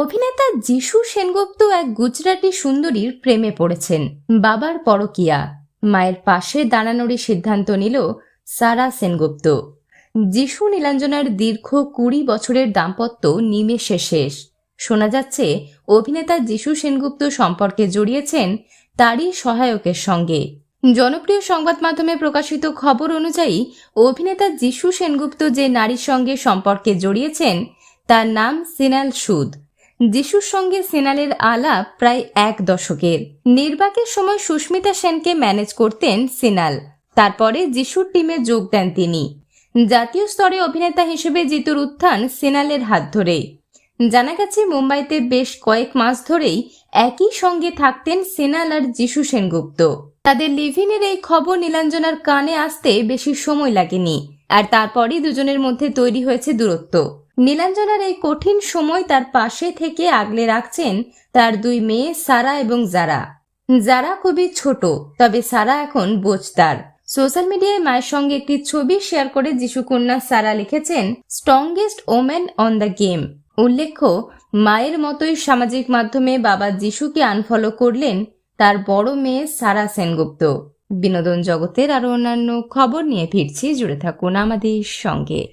অভিনেতা যিশু সেনগুপ্ত এক গুজরাটি সুন্দরীর প্রেমে পড়েছেন, বাবার পরকিয়া। মায়ের পাশে দাঁড়ানোরই সিদ্ধান্ত নিল সারা সেনগুপ্ত। যিশু নীলাঞ্জনার দীর্ঘ কুড়ি বছরের দাম্পত্য নিমেষে শেষ। শোনা যাচ্ছে, অভিনেতা যিশু সেনগুপ্ত সম্পর্কে জড়িয়েছেন তারই সহায়কের সঙ্গে। জনপ্রিয় সংবাদ মাধ্যমে প্রকাশিত খবর অনুযায়ী, অভিনেতা যিশু সেনগুপ্ত যে নারীর সঙ্গে সম্পর্কে জড়িয়েছেন, তার নাম সিনাল সুদ। যিশুর সঙ্গে সেনালের আলাপ প্রায় এক দশকের। নির্বাকের সময় সুস্মিতা সেনকে ম্যানেজ করতেন সেনাল। তারপরে যিশুর টিমে যোগ দেন তিনি। জাতীয় স্তরে অভিনেতা হিসেবে জিতুর উত্থান সেনালের হাত ধরে জানা গেছে, মুম্বাইতে বেশ কয়েক মাস ধরেই একই সঙ্গে থাকতেন সেনাল আর যিশু সেনগুপ্ত। তাদের লিভিনের এই খবর নীলাঞ্জনার কানে আসতে বেশি সময় লাগেনি, আর তারপরই দুজনের মধ্যে তৈরি হয়েছে দূরত্ব। নীলাঞ্জনার এই কঠিন সময় তার পাশে থেকে আগলে রাখছেন তার দুই মেয়ে সারা এবং জারা। যারা খুবই ছোট, তবে সারা এখন বোঝদার। সোশ্যাল মিডিয়ায় মায়ের সঙ্গে একটি ছবি শেয়ার করে যিশু কন্যা সারা লিখেছেন strongest women on the game উল্লেখ্য, মায়ের মতোই সামাজিক মাধ্যমে বাবা যিশুকে আনফলো করলেন তার বড় মেয়ে সারা সেনগুপ্ত। বিনোদন জগতের আরও অন্যান্য খবর নিয়ে ফিরছি, জুড়ে থাকুন আমাদের সঙ্গে।